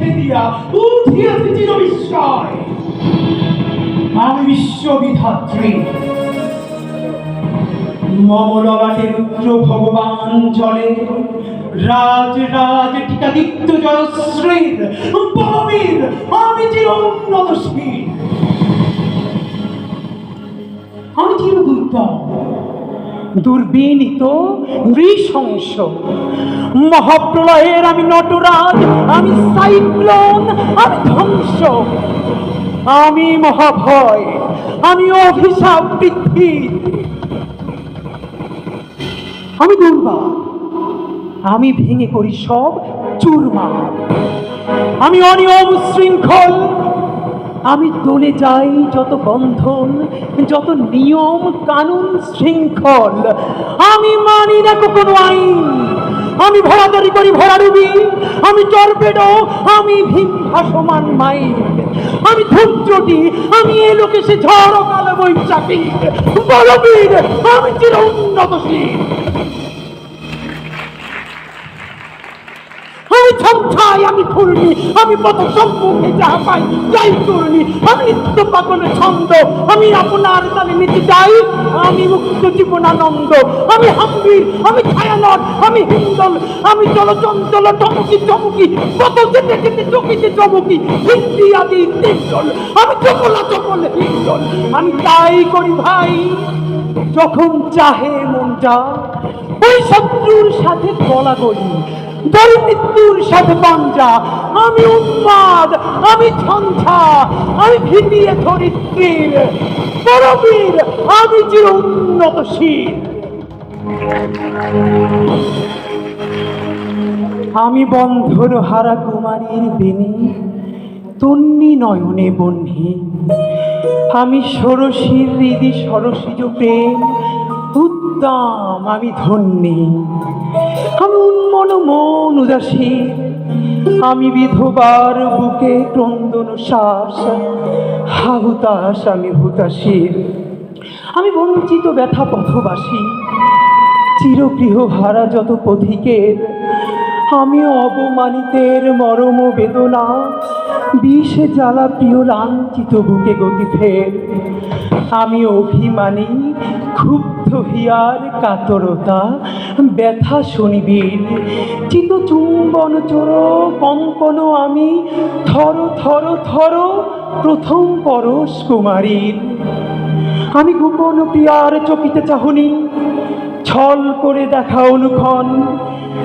আরস ছেদিয়া উঠিয়াছে চির বিস্ময় আমি বিশ্ববিধাত্রী। মমললাটে রুদ্র ভগবান জলে, রাজ রাজ টিকাদিত্য জয়শ্রীর বলবীর আমি চির উন্নতশীল আমি চির দুর্দম দুর্বিনীত, নৃশংস মহাপ্রলয়ের আমি নটরাজ, আমি সাইক্লোন, আমি ধ্বংস। আমি মহাভয়, আমি অভিশাপ বৃদ্ধি। আমি দুর্বার আমি ভেঙে করি সব চুরমা আমি অনিয়ম শৃঙ্খল, আমি দলে যাই যত বন্ধন, যত নিয়ম কানুন শৃঙ্খল। আমি মানি না কোনো আইন। আমি ভরাদারি করি ভরাডুবি আমি টর্পেডো, আমি ভীম ভাসমান মাই আমি ধূর্যটি আমি এ লোকে সে ঝড় কালো বৈশাখী বলবীর আমি চির উন্নতশীল ছমছাই আমি ফুলনি আমি পথ সম্মুখে যাহা পাই যাই করনি। আমি নিত্য পাগল ছন্দ, আমি আপনার তালে নিতে যাই আমি মুক্ত জীবনানন্দ, আমি হাম্বির আমি ছায়ানট, আমি হিন্দল, আমি চলচঞ্চল টমকি, চমকি, কত যেতে যেতে চকিতে চমকি, হিন্দি আদি তিনজল আমি চকলা চকল হিন্দল আমি তাই করি ভাই, যখন চাহে মনটা ওই শত্রুর সাথে গলা গলি মৃত্যুর সাথে পাঞ্জা আমি উন্মাদ, আমি ঝঞ্ঝা, আমি ভিতিয়ে ধরিত্রীর পরবীর, আমি চির উন্নতশীল। আমি হারা কুমারীর বেনি, তন্নি নয়নে বহ্নি আমি ষোড়শীর হৃদি সরসিজ প্রেম উদ্দাম আমি ধন্যী। আমি উন্মন মন উদাসী। আমি বিধবার বুকে ক্রন্দন শ্বাস। হাহুতাস আমি হুতাশীর। আমি বঞ্চিত ব্যথা পথবাসী। চিরগৃহ হারা যত পথিকের। আমি অবমানিতের মরম বেদনা। বিষে জ্বালা প্রিয় লাঞ্ছিত বুকে গতি ফের। আমি অভিমানী, ক্ষুব্ধ হিয়ার কাতরতা, ব্যথা শনিবীর। চিত চুম্বন চোর কঙ্কন আমি, থর থর থর, প্রথম পরশ কুমারীর। আমি গোপন প্রিয়ার চকিতে চাহনি, ছল করে দেখা অনুক্ষণ।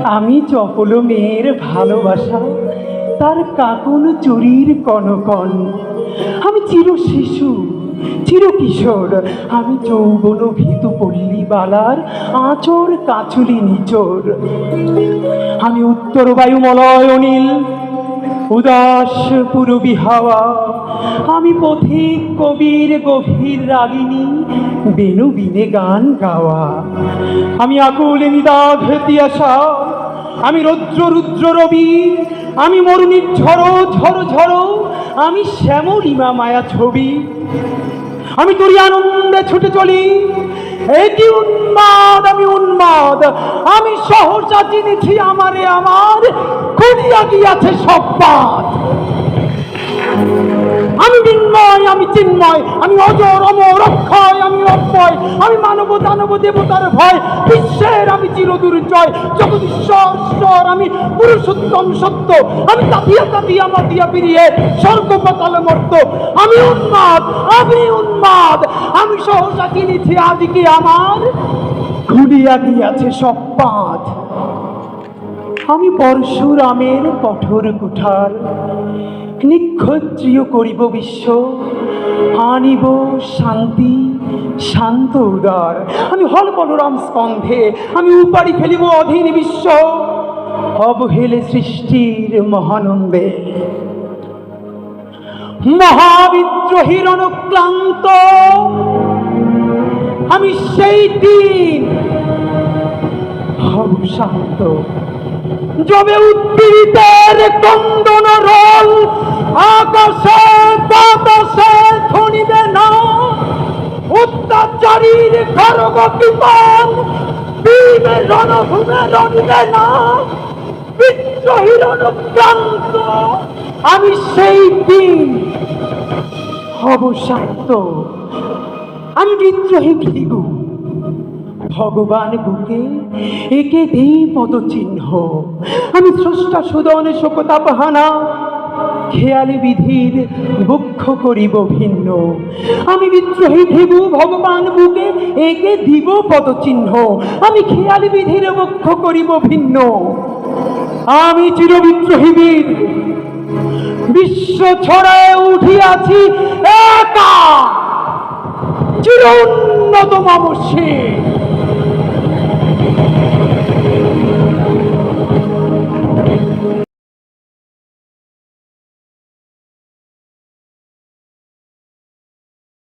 আমি চপল মেয়ের ভালোবাসা, তার কাকুন চুরির কনকন। আমি চির শিশু চির কিশোর আমি যৌবন ভীতু পল্লী বালার আঁচর কাচুলি নিচোর। আমি উত্তর বায়ুমলয় অনিল, উদাস পুরবী হাওয়া। আমি পথিক কবির গভীর রাগিনী, বেনু বিনে গান গাওয়া। আমি আকুল নিদাঘ তিয়াসা আমি রৌদ্র, রুদ্র রবি, আমি মরুণীর ঝড়ো ঝড়ো ঝড়ো, আমি শ্যামলিমা মায়া ছবি। আমি তোরই আনন্দে ছুটে চলি, এটি উন্মাদ, আমি উন্মাদ। আমি সহসা চিনেছি আমারে, আমার খুলিয়া গিয়াছে সব পাত আমি বিন্ময়, আমি চিন্ময়, আমি অজর, অমর, অক্ষয়, আমি আমি মানব দানব দেবতার ভয়, বিশ্বের আমি চিরদুর্জয়। জগদীশ্বর ঈশ্বর আমি পুরুষোত্তম সত্য, আমি তাপিয়া তাপিয়া মাতিয়া পিরিয়ে স্বর্গ পাতালে মর্ত, আমি উন্মাদ আমি উন্মাদ, আমি সহসা কিনেছি আজকে আমার। খুলিয়া গিয়াছে সব পাঁচ আমি পরশুরামের কঠোর কুঠার, নিক্ষত্রিয় করিব বিশ্ব, আনিব শান্তি শান্ত উদার। আমি হল বলরাম স্কন্ধে। আমি উপাড়ি ফেলিব অধীন বিশ্ব। অবহেলে সৃষ্টির মহানন্দে। মহাবিদ্রোহীর অনুক্লান্ত আমি সেই দিন হব শান্ত। যবে উদ্দীরিতের কন্দন রোল আকাশে বাতাসে ধ্বনিবে না অত্যাচারীর খরগ বিমান বীর রণভূমে রণিবে না বিদ্রোহীর অনুক্রান্ত আমি সেই দিন হব শান্ত। আমি বিদ্রোহী ভৃগু, ভগবান বুকে একে দেই পদচিহ্ন। আমি স্রষ্টা সুদন শোকতাপহানা খেয়ালি বিধির বক্ষ করিব ভিন্ন। আমি বিদ্রোহী ভৃগু ভগবান বুকে একে দিব পদচিহ্ন। আমি খেয়ালি বিধির বক্ষ করিব ভিন্ন। আমি চিরবিদ্রোহী বীর। বিশ্ব ছড়ায় উঠিয়াছি একা। চির উন্নত মামসী